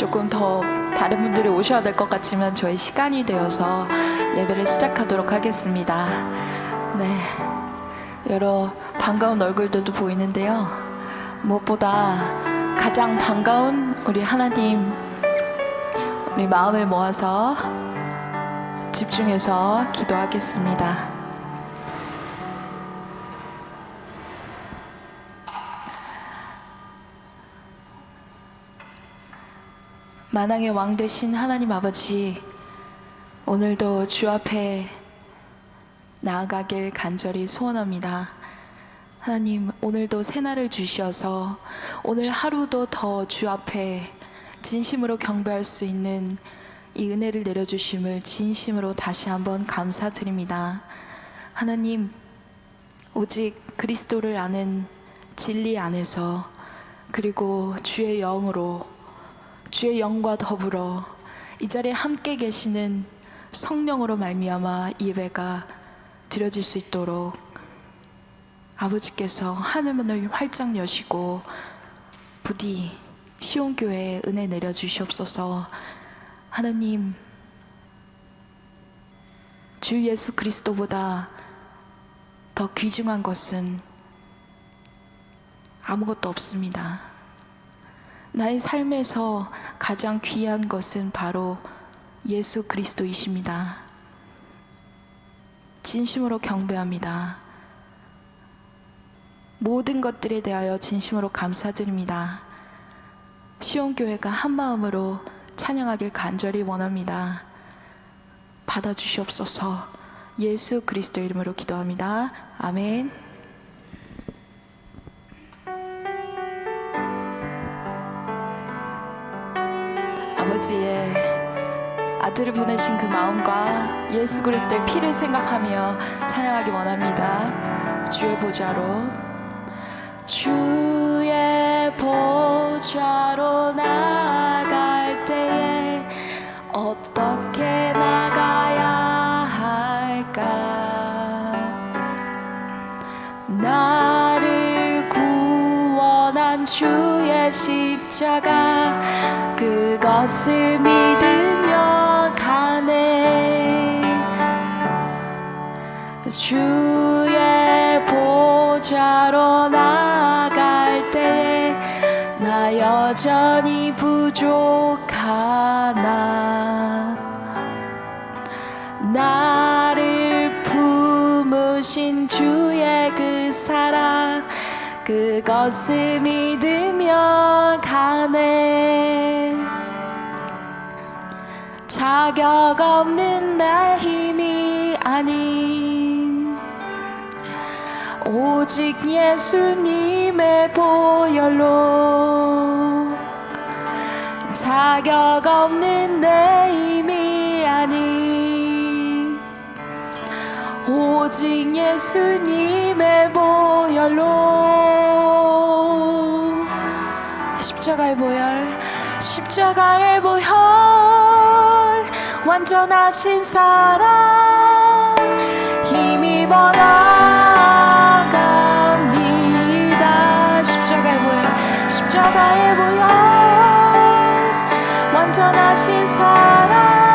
조금 더 다른 분들이 오셔야 될 것 같지만 저희 시간이 되어서 예배를 시작하도록 하겠습니다. 네. 여러 반가운 얼굴들도 보이는데요. 무엇보다 가장 반가운 우리 하나님, 우리 마음을 모아서 집중해서 기도하겠습니다. 만왕의 왕 되신 하나님 아버지, 오늘도 주 앞에 나아가길 간절히 소원합니다. 하나님, 오늘도 새날을 주셔서 오늘 하루도 더 주 앞에 진심으로 경배할 수 있는 이 은혜를 내려주심을 진심으로 다시 한번 감사드립니다. 하나님, 오직 그리스도를 아는 진리 안에서 그리고 주의 영으로 주의 영과 더불어 이 자리에 함께 계시는 성령으로 말미암아 이 예배가 드려질 수 있도록 아버지께서 하늘문을 활짝 여시고 부디 시온교회에 은혜 내려 주시옵소서 하나님 주 예수 그리스도보다 더 귀중한 것은 아무것도 없습니다. 나의 삶에서 가장 귀한 것은 바로 예수 그리스도이십니다. 진심으로 경배합니다. 모든 것들에 대하여 진심으로 감사드립니다. 시온교회가 한 마음으로 찬양하길 간절히 원합니다. 받아주시옵소서 예수 그리스도 이름으로 기도합니다. 아멘. 아버지의 아들을 보내신 그 마음과 예수 그리스도의 피를 생각하며 찬양하기 원합니다. 주의 보좌로 주의 보좌로 나갈 때에 어떻게 나가야 할까 나를 구원한 주의 십자가 그것을 믿으며 가네. 주의 보좌로 나갈 때 나 여전히 부족하나. 나를 품으신 주의 그 사랑 그것을 믿으며 가네. 자격 없는 내 힘이 아닌 오직 예수님의 보혈로 자격 없는 내 오직 예수님의 보혈로. 십자가의 보혈 십자가의 보혈 완전하신 사랑 힘입어 나갑니다. 십자가의 보혈 십자가의 보혈 완전하신 사랑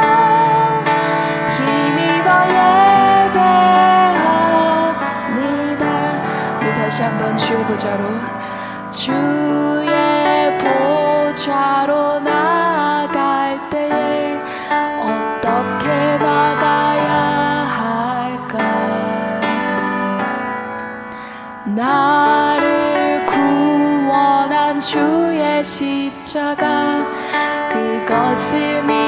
주의 보좌로 주의 보좌로 나갈 때에 어떻게 나가야 할까? 나를 구원한 주의 십자가 그것을 믿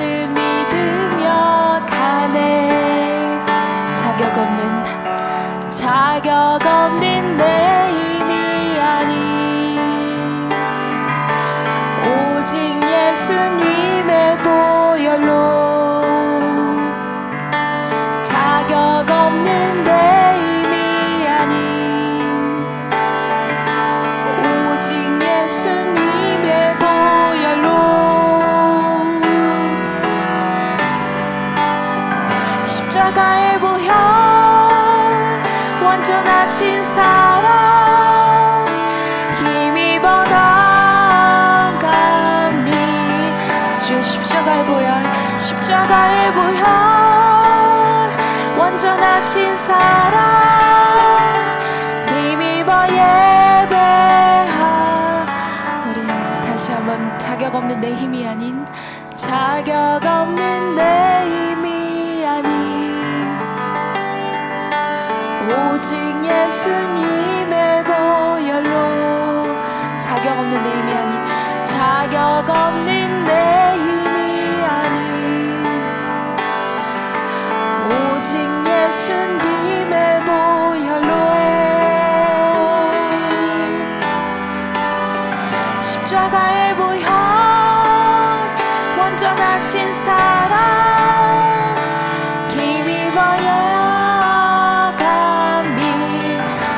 것을 믿으며 가네. 자격 없는 자격 없는 내 힘이 아닌 오직 예수님 사랑. 힘입어 예배하. 우리 다시 한번 자격 없는 내 힘이 아닌 자격 없는 내 힘이 아닌 오직 예수님의 보혈로 자격 없는 내 힘이 아닌 자격 없는 내 힘이 아닌 오직 예수 하신 사랑 힘입어 예감니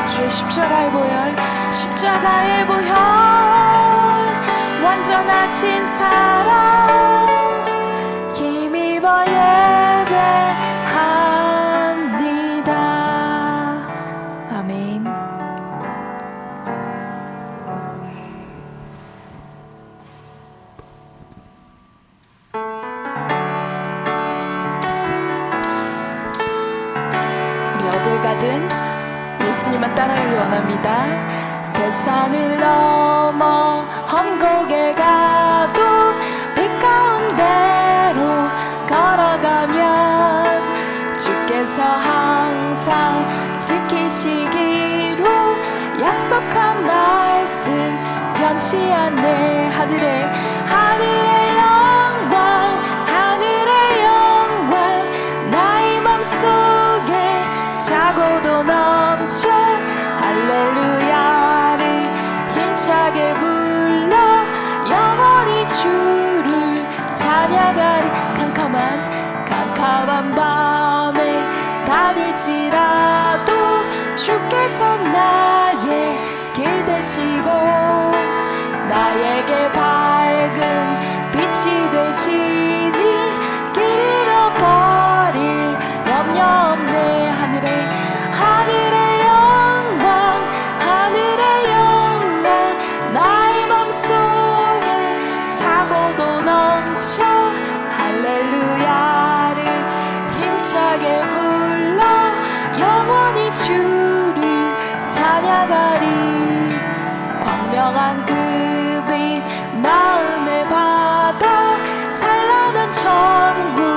주의 십자가의 보혈 십자가의 보혈. 완전하신 사랑 힘입어 예 가든 예수님만 따라가기 원합니다. 대산을 넘어 험곡에 가도 빛 가운데로 걸어가면 주께서 항상 지키시기로 약속한 말씀 변치 않네 하늘에 하늘의 다닐지라도 주께서 나의 길 되시고 나에게 밝은 빛이 되시니 길 잃어버릴 염려 없네. 하늘에 하늘의 영광 하늘의 영광 나의 맘속에 자고도 넘쳐 할렐루야를 힘차게 영원히 주를 찬양하리. 광명한 그빛 마음에 받아 찬란한 천국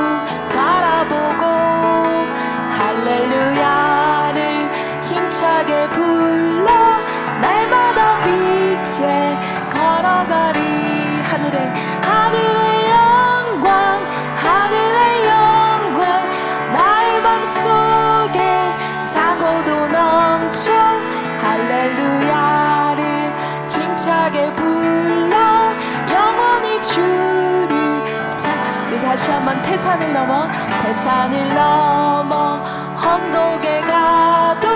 다시 한번 태산을 넘어 태산을 넘어 험곡에 가도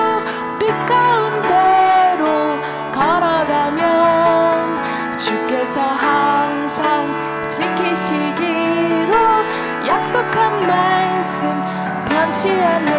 빛 가운데로 걸어가면 주께서 항상 지키시기로 약속한 말씀 변치 않네